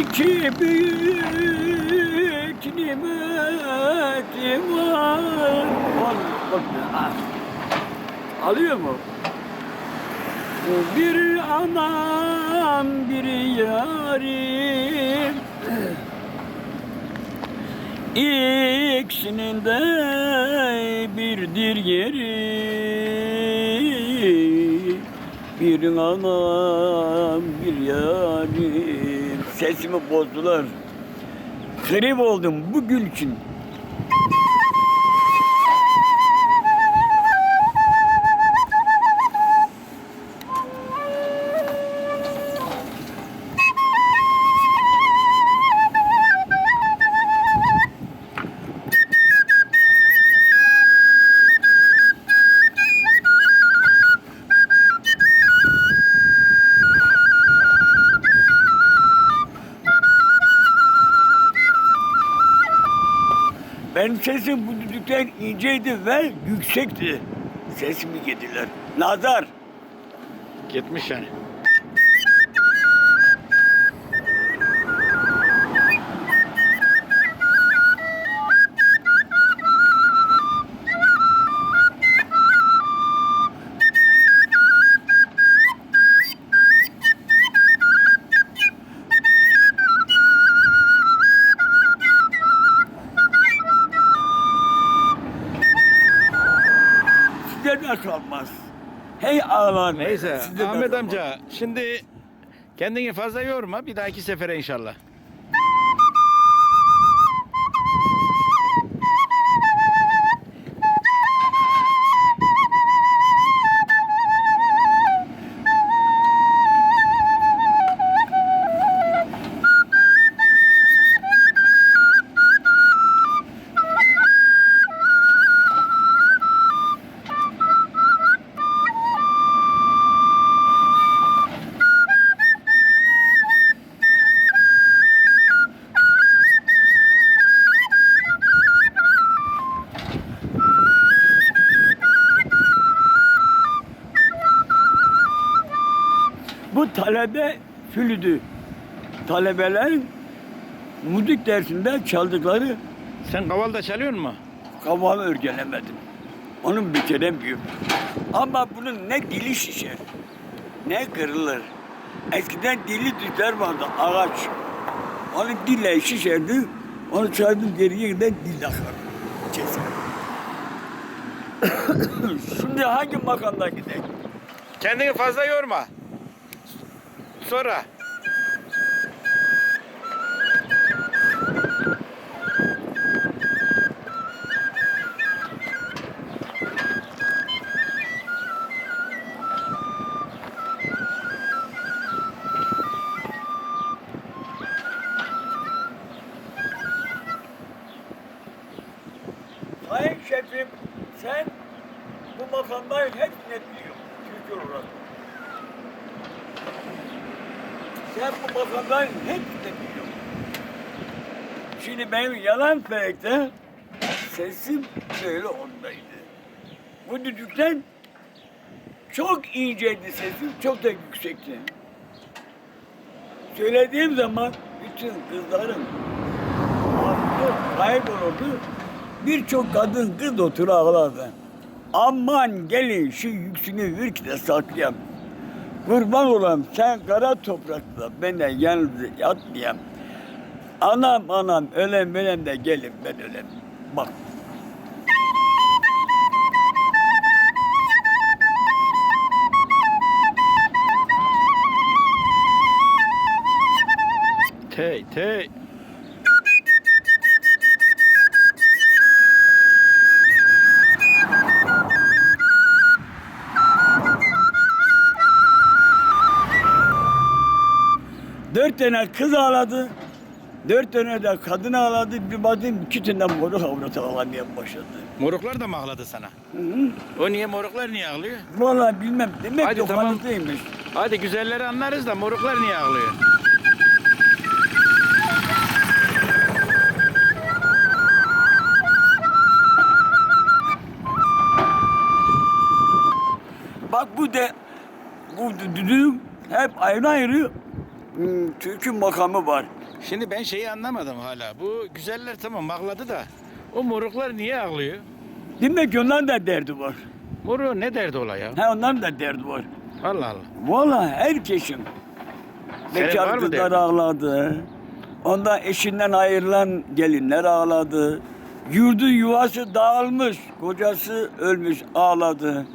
İki büyük nimetim var. Al, bak, al. Alıyor mu? Bir anam, bir yarim. İkisinin de birdir yeri. Bir anam, bir yarim. Sesimi bozdular. Grip oldum bugün için. Benim sesim bu düdükten inceydi ve yüksekti. Sesimi yediler. Nazar. Gitmiş yani. De kalmaz. Hey ağlar. Neyse de Ahmet kalmaz. amca şimdi kendini fazla yorma bir dahaki sefere inşallah. Bu talebe flütü. Talebelerin müzik dersinde çaldıkları Sen kavalda çalıyor mu? kavamı örgelemedim. Onu bitiremiyorum. Ama bunun ne dili şişer, ne kırılır. Eskiden dili tüter vardı ağaç. Onu dille şişerdi. Onu çaydım geriye giden dil akar. Keser. Şimdi hangi makamdan gidelim? Kendini fazla yorma. Sonra. Sayın şefim, sen bu makamların hepsini biliyorsun Türk olarak. Sen bu makamların hepsini biliyorsun. Şimdi benim yalan felekte sesim böyle ondaydı. Bu düdükten çok inceydi sesim, çok da yüksekti. Söylediğim zaman bütün kızların aklı kaybolurdu. Birçok kadın kız otur ağlardı. Aman gelin şu yüksünü bir de saklayam. Kurban olam sen kara toprakta benden yalnız yatmayam. Anam anam ölem ölem de gelin ben ölem. Bak Tey tey. Tane kız ağladı. Dört tane de kadın ağladı. Bir baktım iki tane moruk avrat ağlamaya başladı. Moruklar da mı ağladı sana? Hı hı. O niye moruklar niye ağlıyor? Vallahi bilmem. Demek Hadi tamam. Hadi güzelleri anlarız da moruklar niye ağlıyor? Bak bu de bu düdüğün hep ayrı ayrı türkü makamı var. Şimdi ben şeyi anlamadım hala. Bu güzeller tamam ağladı da o moruklar niye ağlıyor? Demek ki onların da derdi var. Moruğun ne derdi ola ya? Ha onların da derdi var. Allah Allah. Vallahi herkesin. Senin var Bekar mı kızlar derdin? ağladı. Ondan eşinden ayrılan gelinler ağladı. Yurdu yuvası dağılmış, kocası ölmüş ağladı.